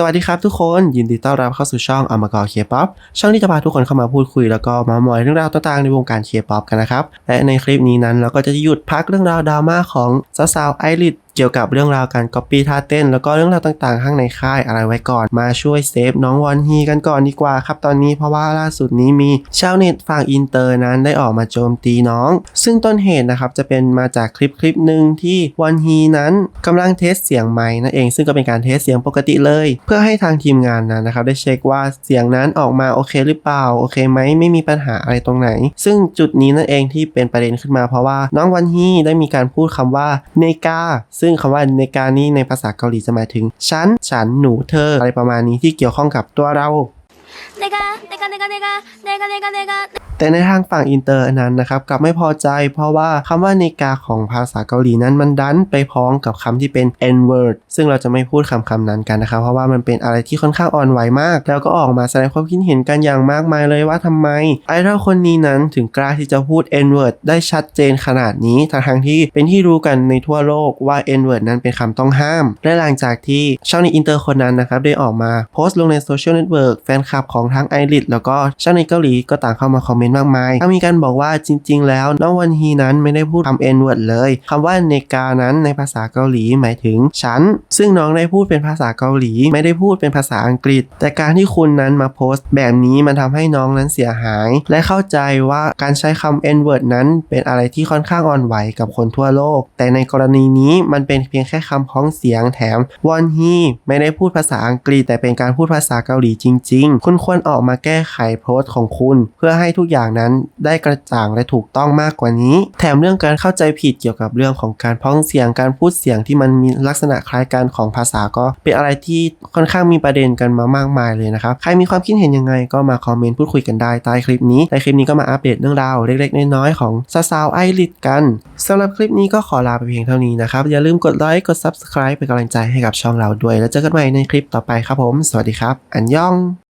สวัสดีครับทุกคนยินดีต้อนรับเข้าสู่ช่องอมกอเคป๊อปช่องที่จะพาทุกคนเข้ามาพูดคุยแล้วก็มามอยเรื่องราวต่างๆ ในวงการเคป๊อปกันนะครับ และในคลิปนี้นั้นเราก็จะหยุดพักเรื่องราวดราม่าของสาวๆไอริส เกี่ยวกับเรื่องราวการก๊อปปี้ท่าเต้น แล้วก็เรื่องราวต่างๆ ข้างในค่ายอะไรไว้ก่อน มาช่วยเซฟน้องวอนฮีกันก่อนดีกว่าครับตอนนี้เพราะว่าล่าสุดนี้มีชาวเน็ตฝั่งอินเตอร์นั้นได้ออกมาโจมตีน้อง ซึ่งต้นเหตุนะครับจะเป็นมาจากคลิปคลิปหนึ่งที่วอนฮีนั้นกำลังเทสเสียงไม้นั่นเอง ซึ่งก็เป็นการเทสเสียงปกติเลย เพื่อให้ทางทีมงานนั้นนะครับได้เช็คว่าเสียงนั้นออกมาโอเคหรือเปล่าโอเคไหมไม่มีปัญหาอะไรตรงไหน ซึ่งจุดนี้นั่นเองที่เป็นประเด็นขึ้นมาเพราะว่าน้องวันฮีได้มีการพูดคำว่าเนกาซึ่งคำว่าในการนี้ในภาษาเกาหลีจะหมายถึงฉัน ฉัน หนู เธอ อะไรประมาณนี้ที่เกี่ยวข้องกับตัวเรา แต่ในทางฝั่งอินเตอร์นั้นนะครับกลับไม่พอใจเพราะว่าคำว่านิกาของภาษาเกาหลีนั้นมันดันไปพ้องกับคำที่เป็น n word ซึ่งเราจะไม่พูดคำคำนั้นกันนะครับ เพราะว่ามันเป็นอะไรที่ค่อนข้างอ่อนไหวมาก แล้วก็ออกมาแสดงความคิดเห็นกันอย่างมากมายเลยว่าทำไมไอดอลคนนี้นั้นถึงกล้าที่จะพูด n word ได้ชัดเจนขนาดนี้ทั้งที่เป็นที่รู้กันในทั่วโลกว่า n word นั้นเป็นคำต้องห้าม และหลังจากที่ช่าวในอินเตอร์คนนั้นนะครับได้ออกมาโพสต์ลงในโซเชียลเน็ตเวิร์กแฟนคลับของทั้งไอริสแล้วก็ช่าวในเกาหลีก็ต่างเข้ามาคอมเมนมากมายทั้งมีการบอกว่าจริง ๆ แล้วน้องวันฮีนั้นไม่ได้พูดคำ n word เลยคำว่าเนกานั้นในภาษาเกาหลีหมายถึงฉัน ซึ่งน้องได้พูดเป็นภาษาเกาหลี ไม่ได้พูดเป็นภาษาอังกฤษ แต่การที่คุณนั้นมาโพสต์ แบบนี้มันทำให้น้องนั้นเสียหาย และเข้าใจว่าการใช้คำ n word นั้นเป็นอะไรที่ค่อนข้างอ่อนไหวกับคนทั่วโลก แต่ในกรณีนี้มันเป็นเพียงแค่คำพ้องเสียงแถมวอนฮีไม่ได้พูดภาษาอังกฤษ แต่เป็นการพูดภาษาเกาหลีจริง ๆ คุณควรออกมาแก้ไขโพสต์ของคุณ เพื่อให้ทุกอย่างอย่างนั้นได้กระจ่างและถูกต้องมากกว่านี้ แถมเรื่องการเข้าใจผิดเกี่ยวกับเรื่องของการพ้องเสียงการพูดเสียงที่มันมีลักษณะคล้ายกันของภาษาก็เป็นอะไรที่ค่อนข้างมีประเด็นกันมามากมายเลยนะครับ ใครมีความคิดเห็นยังไงก็มาคอมเมนต์พูดคุยกันได้ใต้คลิปนี้ในคลิปนี้ก็มาอัปเดตเรื่องราวเล็กๆน้อยๆของสาวๆไอริดกันสำหรับคลิปนี้ก็ขอลาไปเพียงเท่านี้นะครับ อย่าลืมกดไลค์กด Subscribe เป็นกำลังใจให้กับช่องเราด้วย แล้วเจอกันใหม่ในคลิปต่อไปครับผม สวัสดีครับ อันยอง